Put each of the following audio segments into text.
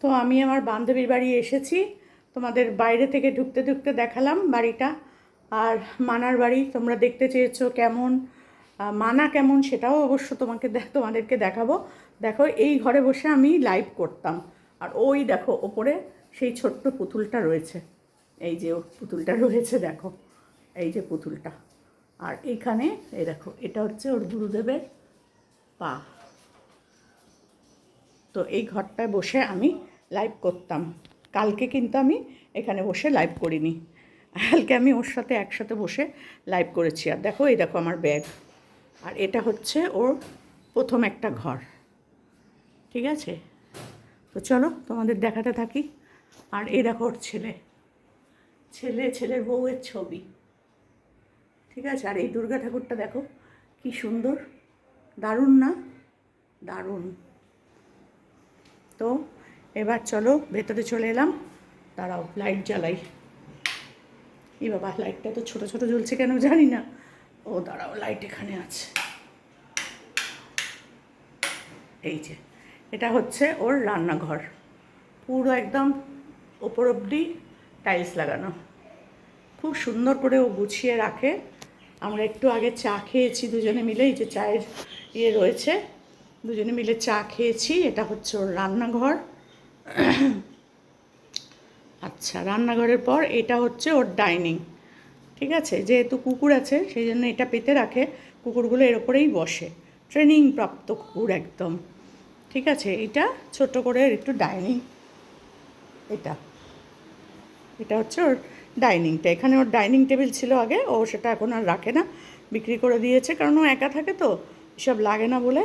তো আমি আমার বান্ধবীর বাড়ি এসেছি। তোমাদের বাইরে থেকে ঢুকতে ঢুকতে দেখালাম বাড়িটা। আর মানার বাড়ি, তোমরা দেখতে চেয়েছো কেমন? মানা কেমন সেটাও অবশ্য তোমাকে দেখ- তোমাদেরকে দেখাবো। দেখো, এই ঘরে বসে আমি লাইভ করতাম। আর ওই দেখো, ওপরে সেই ছোট্ট পুতুলটা রয়েছে। এই যে পুতুলটা রয়েছে, দেখো। এই যে পুতুলটা। আর এইখানে এই দেখো, এটা হচ্ছে ওর গুরুদেবের পা। তো এই ঘরটায় বসে আমি লাইভ করতাম। কালকে কিন্তু আমি এখানে বসে লাইভ করিনি। কালকে আমি ওর সাথে একসাথে বসে লাইভ করেছি। আর দেখো, এই দেখো আমার ব্যাগ আর এটা হচ্ছে ওর প্রথম একটা ঘর। ঠিক আছে? তো চলো, তোমাদের দেখাতে থাকি। আর এই দেখো ওর ছেলে। ছেলে ছেলের বউয়ের ছবি। ঠিক আছে? আর এই দুর্গা ঠাকুরটা দেখো, কি সুন্দর। দারুণ না? দারুণ। তো এবার চলো ভেতরে চলে এলাম। দাঁড়াও লাইট জ্বালাই। এই বাবা লাইটটা তো ছোট ছোট জ্বলছে কেন জানি না। ও, দাঁড়াও লাইট এখানে আছে। এই যে, এটা হচ্ছে ওর রান্নাঘর। পুরো একদম ওপর অব্দি টাইলস লাগানো। খুব সুন্দর করে ও গুছিয়ে রাখে। আমরা একটু আগে চা খেয়েছি দুজনে মিলে, এই যে চায়ের ইয়ে রয়েছে। দুজনে মিলে চা খেয়েছি, এটা হচ্ছে ওর রান্নাঘর। আচ্ছা রান্নাঘরের পর এটা হচ্ছে ওর ডাইনিং, ঠিক আছে? যেহেতু কুকুর আছে, সেই জন্য এটা পেতে রাখে, কুকুরগুলো এর ওপরেই বসে, ট্রেনিং প্রাপ্ত কুকুর একদম, ঠিক আছে? এটা ছোট করে একটু ডাইনিং, এটা এটা হচ্ছে ওর ডাইনিংটা, এখানে ওর ডাইনিং টেবিল ছিল আগে, ও সেটা এখন আর রাখে না, বিক্রি করে দিয়েছে, কারণ ও একা থাকে তো, এসব লাগে না বলে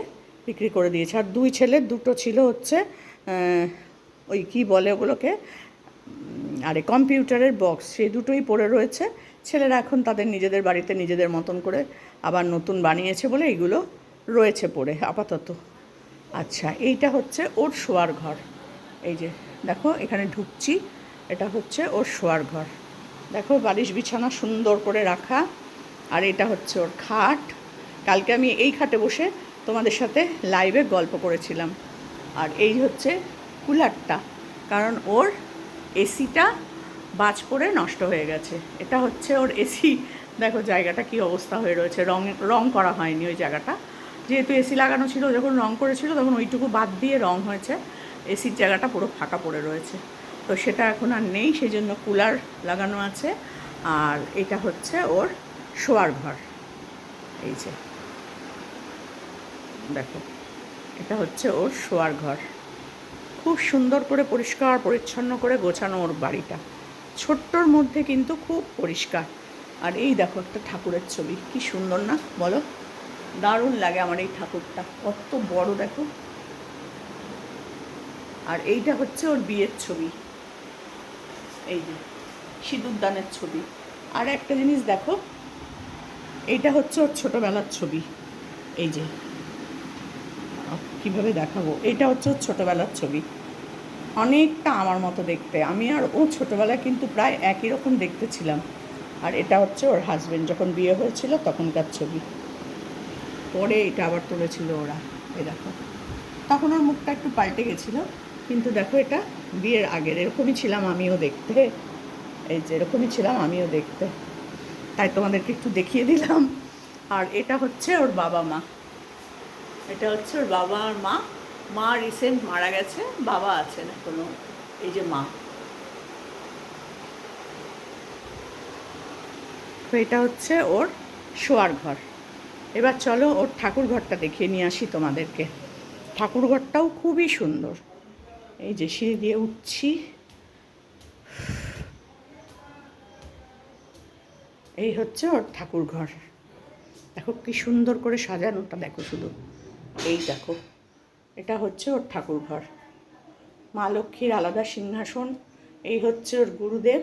বিক্রি করে দিয়েছে, আর দুই ছেলের দুটো ছিল হচ্ছে ওই কি বলে ওগুলোকে? আরে কম্পিউটারের বক্স, সেই দুটোই পড়ে রয়েছে। ছেলেরা এখন তাদের নিজেদের বাড়িতে নিজেদের মতন করে আবার নতুন বানিয়েছে বলে এইগুলো রয়েছে পড়ে, আপাতত। আচ্ছা এইটা হচ্ছে ওর শোয়ার ঘর। এই যে, দেখো, এখানে ঢুকছি। এটা হচ্ছে ওর শোয়ার ঘর। দেখো, বালিশ বিছানা সুন্দর করে রাখা। আর এটা হচ্ছে ওর খাট। কালকে আমি এই খাটে বসে তোমাদের সাথে লাইভে গল্প করেছিলাম। আর এই হচ্ছে কুলারটা, কারণ ওর এসিটা বাজ পড়ে নষ্ট হয়ে গেছে। এটা হচ্ছে ওর এসি। দেখো জায়গাটা কি অবস্থা হয়ে রয়েছে। রং রং করা হয়নি ওই জায়গাটা। যেহেতু এসি লাগানো ছিল, যখন রং করেছিল, তখন ওইটুকু বাদ দিয়ে রং হয়েছে। এসির জায়গাটা পুরো ফাঁকা পড়ে রয়েছে। তো সেটা এখন আর নেই সেই জন্য কুলার লাগানো আছে। আর এটা হচ্ছে ওর শোয়ার ঘর। এই যে। দেখো, এটা হচ্ছে ওর শোয়ার ঘর। খুব সুন্দর করে পরিষ্কার, পরিচ্ছন্ন করে গোছানো ওর বাড়িটা। ছোট্টর মধ্যে কিন্তু খুব পরিষ্কার। আর এই দেখো একটা ঠাকুরের ছবি, কি সুন্দর না? বলো। দারুণ লাগে আমার এই ঠাকুরটা, কত বড় দেখো। আর এইটা হচ্ছে ওর বিয়ের ছবি। এই যে সিঁদুরদানের ছবি। আর একটা জিনিস দেখো, এইটা হচ্ছে ওর ছোটোবেলার ছবি। এই যে, কীভাবে দেখাবো? এটা হচ্ছে ওর ছোটোবেলার ছবি। অনেকটা আমার মতো দেখতে। আমি আর ও ছোটোবেলায় কিন্তু প্রায় একই রকম দেখতে ছিলাম। আর এটা হচ্ছে ওর হাজবেন্ড যখন বিয়ে হয়েছিল তখনকার ছবি। পরে এটা আবার তুলেছিল ওরা, এই দেখো। তখন ওর মুখটা একটু পাল্টে গেছিল, কিন্তু দেখো এটা বিয়ের আগের, এরকমই ছিলাম আমিও দেখতে। এই যে এরকমই ছিলাম আমিও দেখতে। তাই তোমাদেরকে একটু দেখিয়ে দিলাম। আর এটা হচ্ছে ওর বাবা মা। এটা হচ্ছে ওর বাবা আর মা। মা রিসেন্ট মারা গেছে, বাবা আছেন এখনও, এই যে মা। তো এটা হচ্ছে ওর শোয়ার ঘর। এবার চলো ওর ঠাকুর ঘরটা দেখিয়ে নিয়ে আসি তোমাদেরকে। ঠাকুর ঘরটাও খুবই সুন্দর। এই যে সিঁড়ি দিয়ে উঠছি। এই হচ্ছে ওর ঠাকুর ঘর। দেখো কি সুন্দর করে সাজানোটা, দেখো শুধু। এই দেখো। এটা হচ্ছে ওর ঠাকুর ঘর মা লক্ষ্মীর আলাদা সিংহাসন, এই হচ্ছে ওর গুরুদেব।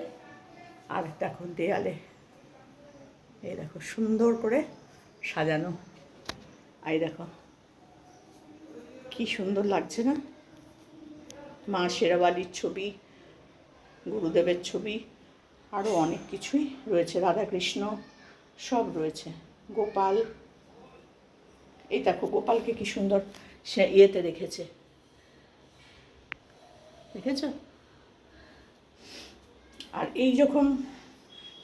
আর দেখো দেয়ালে, এই দেখো সুন্দর করে সাজানো। এই দেখো, কি সুন্দর লাগছে না? মা শেরাবালির ছবি, গুরুদেবের ছবি আরও অনেক কিছুই রয়েছে। রাধাকৃষ্ণ, সব রয়েছে। গোপাল, এই দেখো গোপালকে কি সুন্দর সে ইয়েতে রেখেছে। দেখেছ? আর এই যখন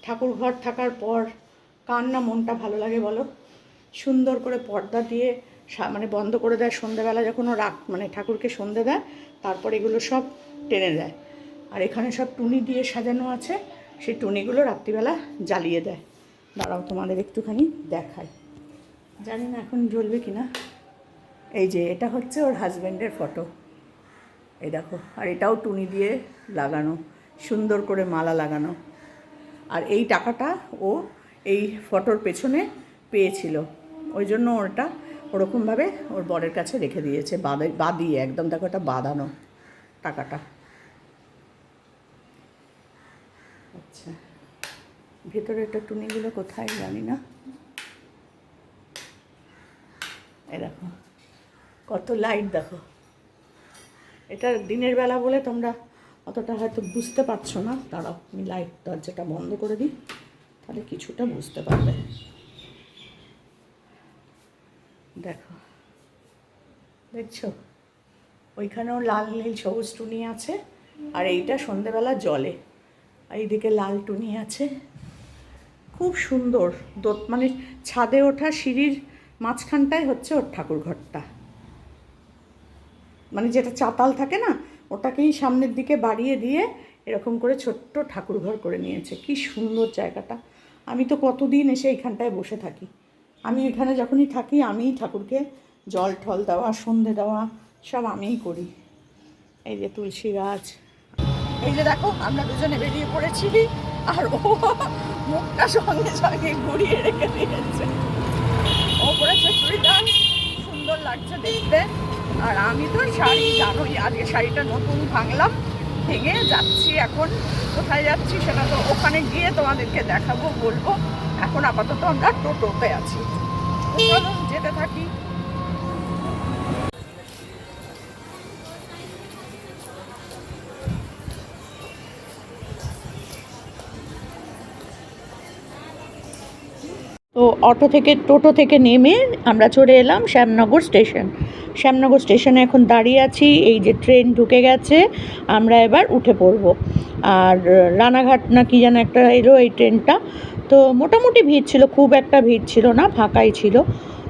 ঠাকুর ঘর থাকার পর কার না মনটা ভালো লাগে বলো? সুন্দর করে পর্দা দিয়ে মানে বন্ধ করে দেয় সন্ধ্যেবেলা যখন ও রাখ মানে ঠাকুরকে সন্ধে দেয়, তারপর এগুলো সব টেনে দেয়। আর এখানে সব টুনি দিয়ে সাজানো আছে, সেই টুনিগুলো রাত্রিবেলা জ্বালিয়ে দেয়। দাঁড়াও তোমাদের একটুখানি দেখায় জানি না এখন জ্বলবে কি না এই যে, এটা হচ্ছে ওর হাজব্যান্ডের ফটো এই দেখো, আর এটাও টুনি দিয়ে লাগানো, সুন্দর করে মালা লাগানো। আর এই টাকাটা ও এই ফটোর পেছনে পেয়েছিল। ওই জন্য ওটা ওরকমভাবে ওর বরের কাছে রেখে দিয়েছে, বাদে বাদিয়ে একদম দেখো এটা বাঁধানো টাকাটা। আচ্ছা ভেতরে একটা টুনিগুলো কোথায় জানি না। এই দেখো কত লাইট দেখো। এটা দিনের বেলা বলে তোমরা অতটা হয়তো বুঝতে পারছ না। দাঁড়াও, আমি লাইট দরজাটা বন্ধ করে দিই, তাহলে কিছুটা বুঝতে পারবে। দেখো, দেখছ? ওইখানেও লাল নীল সবুজ টুনি আছে, আর এইটা সন্ধেবেলা জলে। আর এইদিকে লাল টুনি আছে। খুব সুন্দর দোত মানে ছাদে ওঠা সিঁড়ির মাঝখানটাই হচ্ছে ওর ঠাকুর ঘরটা মানে যেটা চাতাল থাকে না, ওটাকেই সামনের দিকে বাড়িয়ে দিয়ে এরকম করে ছোট্ট ঠাকুর ঘর করে নিয়েছে। কি সুন্দর জায়গাটা। আমি তো কতদিন এসে এইখানটায় বসে থাকি। আমি এখানে যখনই থাকি, আমিই ঠাকুরকে জল ঠল দেওয়া, সন্ধে দেওয়া, সব আমিই করি। এই যে তুলসী গাছ। এই যে দেখো, আমরা দুজনে বেরিয়ে পড়েছি। আর ও মুখটা সঙ্গে সঙ্গে ঘুরিয়ে রেখে দিয়েছে। ও চুড়িদার। সুন্দর লাগছে দেখতে। আর আমি তো শাড়ি জানোই, আজকে শাড়িটা নতুন ভাঙলাম, ভেঙে যাচ্ছি এখন। কোথায় যাচ্ছি সেটা তো ওখানে গিয়ে তোমাদেরকে দেখাবো, বলব। এখন আপাতত আমরা টোটোতে আছি। যেতে থাকি। অটো থেকে, টোটো থেকে নেমে আমরা চলে এলাম শ্যামনগর স্টেশন। শ্যামনগর স্টেশনে এখন দাঁড়িয়ে আছি, এই যে ট্রেন ঢুকে গেছে, আমরা এবার উঠে পড়ব। আর রানাঘাট না কি যেন একটা এলো এই ট্রেনটা। তো মোটামুটি ভিড় ছিল, খুব একটা ভিড় ছিল না, ফাঁকাই ছিল।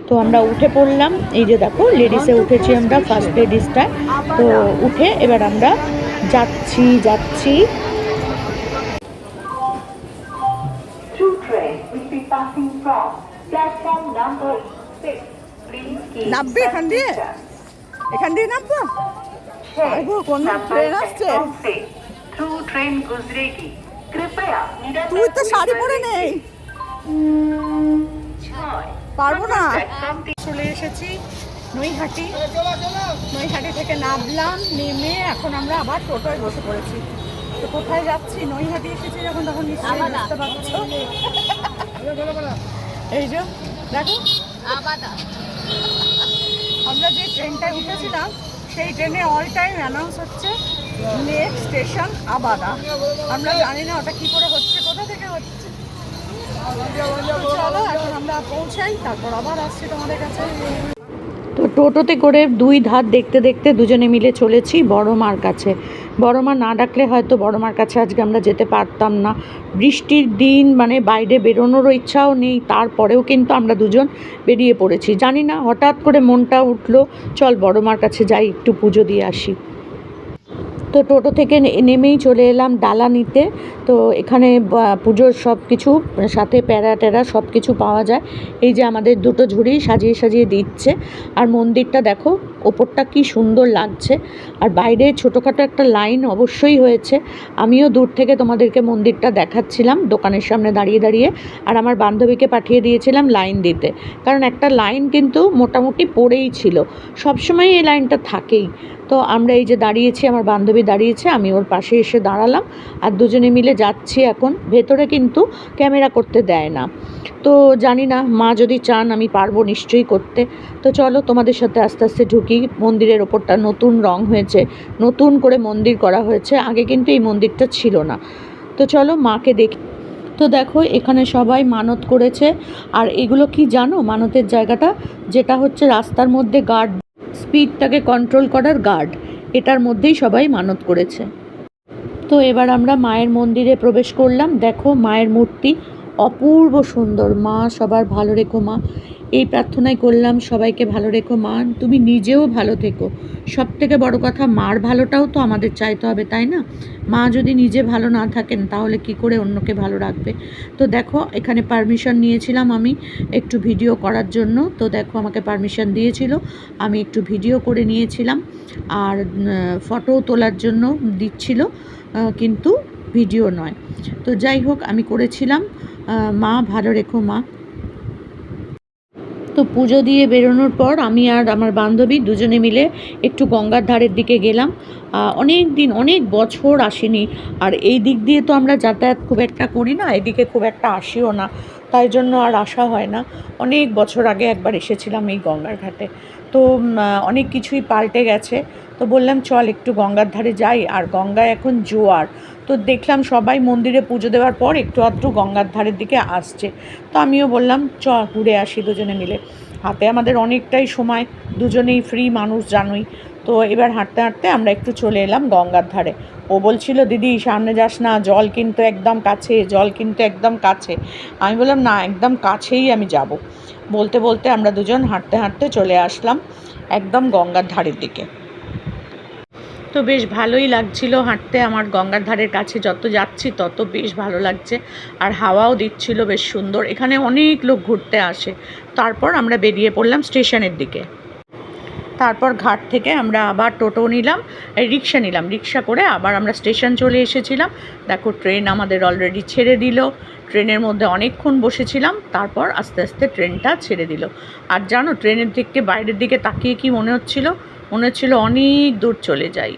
তো আমরা উঠে পড়লাম, এই যে দেখো, লেডিসে উঠেছি আমরা ফার্স্ট লেডিসটায় তো উঠে এবার আমরা যাচ্ছি যাচ্ছি। নামবে এখান দিয়ে? এখান দিয়ে নামবো? চলে এসেছি নৈহাটি। নৈহাটি থেকে নামলাম নেমে এখন আমরা আবার টোটোয় বসে পড়েছি। তো কোথায় যাচ্ছি? নৈহাটি এসেছি যখন তখন নিশ্চয়ই এই যে দেখো। আমরা যে ট্রেনটায় উঠেছিলাম সেই ট্রেনে অল টাইম অ্যানাউন্স হচ্ছে নেক্সট স্টেশন আবাদা। আমরা জানি না ওটা কি করে হচ্ছে কোথা থেকে হচ্ছে। চলো এখন আমরা পৌঁছাই তারপর আবার আসছি তোমাদের কাছে। টোটোতে করে দুই ধার দেখতে দেখতে দুজনে মিলে চলেছি বড় মার কাছে। বড় মা না ডাকলে হয়তো বড় মার কাছে আজকে আমরা যেতে পারতাম না। বৃষ্টির দিন মানে বাইরে বেরোনোরও ইচ্ছাও নেই, তারপরেও কিন্তু আমরা দুজন বেরিয়ে পড়েছি। জানি না, হঠাৎ করে মনটা উঠল, চল বড় মার কাছে যাই, একটু পুজো দিয়ে আসি। তো টোটো থেকে নেমেই চলে এলাম ডালা নিতে তো এখানে পুজোর সব কিছু সাথে প্যারা ট্যারা সব কিছু পাওয়া যায়। এই যে আমাদের দুটো ঝুড়ি সাজিয়ে সাজিয়ে দিচ্ছে। আর মন্দিরটা দেখো, ওপরটা কি সুন্দর লাগছে। আর বাইরে ছোটোখাটো একটা লাইন অবশ্যই হয়েছে। আমিও দূর থেকে তোমাদেরকে মন্দিরটা দেখাচ্ছিলাম, দোকানের সামনে দাঁড়িয়ে দাঁড়িয়ে। আর আমার বান্ধবীকে পাঠিয়ে দিয়েছিলাম লাইন দিতে। কারণ একটা লাইন কিন্তু মোটামুটি পড়েই ছিল। সবসময় এই লাইনটা থাকেই। তো আমরা এই যে দাঁড়িয়েছি, আমার বান্ধবী দাঁড়িয়েছে, আমি ওর পাশে এসে দাঁড়ালাম আর দুজনে মিলে যাচ্ছি এখন। ভেতরে কিন্তু ক্যামেরা করতে দেয় না। তো জানি না, মা যদি চান আমি পারব নিশ্চয়ই করতে। তো চলো তোমাদের সাথে আস্তে আস্তে ঢুকি। মন্দিরের ওপরটা নতুন রং হয়েছে, নতুন করে মন্দির করা হয়েছে। আগে কিন্তু এই মন্দিরটা ছিল না। তো চলো মাকে দেখি। তো দেখো, এখানে সবাই মানত করেছে। আর এগুলো কি জানো? মানতের জায়গাটা, যেটা হচ্ছে রাস্তার মধ্যে গার্ড স্পিডটাকে কন্ট্রোল করার গার্ড এটার মধ্যেই সবাই মানত করেছে। তো এবার আমরা মায়ের মন্দিরে প্রবেশ করলাম। দেখো মায়ের মূর্তি অপূর্ব সুন্দর। মা সবার ভালো রেখো মা। এই প্রার্থনাই করলাম, সবাইকে ভালো রেখো মা, তুমি নিজেও ভালো থেকো। সব থেকে বড় কথা, মার ভালোটাও তো আমাদের চাইতে হবে, তাই না? মা যদি নিজে ভালো না থাকেন, তাহলে কি করে অন্যকে ভালো রাখবে? তো দেখো, এখানে পারমিশন নিয়েছিলাম আমি একটু ভিডিও করার জন্য। তো দেখো, আমাকে পারমিশন দিয়েছিল, আমি একটু ভিডিও করে নিয়েছিলাম। আর ফটোও তোলার জন্য দিচ্ছিল কিন্তু ভিডিও নয়। তো যাই হোক, আমি করেছিলাম। মা, ভালো রেখো মা। তো পুজো দিয়ে বেরোনোর পর আমি আর আমার বান্ধবী দুজনে মিলে একটু গঙ্গার ধারের দিকে গেলাম। অনেক দিন, অনেক বছর আসিনি। আর এই দিক দিয়ে তো আমরা যাতায়াত খুব একটা করি না, এদিকে খুব একটা আসিও না। তাই জন্য আর আসা হয় না। অনেক বছর আগে একবার এসেছিলাম এই গঙ্গার ঘাটে। তো অনেক কিছুই পাল্টে গেছে। তো বললাম, চল একটু গঙ্গার ধারে যাই। আর গঙ্গায় এখন জোয়ার। তো দেখলাম সবাই মন্দিরে পুজো দেওয়ার পর একটু আধটু গঙ্গার ধারের দিকে আসছে। তো আমিও বললাম, চ, ঘুরে আসি দুজনে মিলে। হাতে আমাদের অনেকটাই সময়, দুজনেই ফ্রি মানুষ জানোই। তো এবার হাঁটতে হাঁটতে আমরা একটু চলে এলাম গঙ্গার ধারে। ও বলছিল, দিদি, সামনে যাস না, জল কিন্তু একদম কাছে, জল কিন্তু একদম কাছে। আমি বললাম, না, একদম কাছেই আমি যাব। বলতে বলতে আমরা দুজন হাঁটতে হাঁটতে চলে আসলাম একদম গঙ্গার ধারের দিকে। তো বেশ ভালোই লাগছিল হাঁটতে। আমার গঙ্গার ধারের কাছে যত যাচ্ছি, তত বেশ ভালো লাগছে। আর হাওয়াও দিচ্ছিল বেশ সুন্দর। এখানে অনেক লোক ঘুরতে আসে। তারপর আমরা বেরিয়ে পড়লাম স্টেশনের দিকে। তারপর ঘাট থেকে আমরা আবার টোটো নিলাম রিক্সা নিলাম। রিক্সা করে আবার আমরা স্টেশন চলে এসেছিলাম। দেখো, ট্রেন আমাদের অলরেডি ছেড়ে দিল। ট্রেনের মধ্যে অনেকক্ষণ বসেছিলাম। তারপর আস্তে আস্তে ট্রেনটা ছেড়ে দিল। আর জানো, ট্রেনের দিকে বাইরের দিকে তাকিয়ে কি মনে হচ্ছিল? মনে হচ্ছিল অনেক দূর চলে যাই।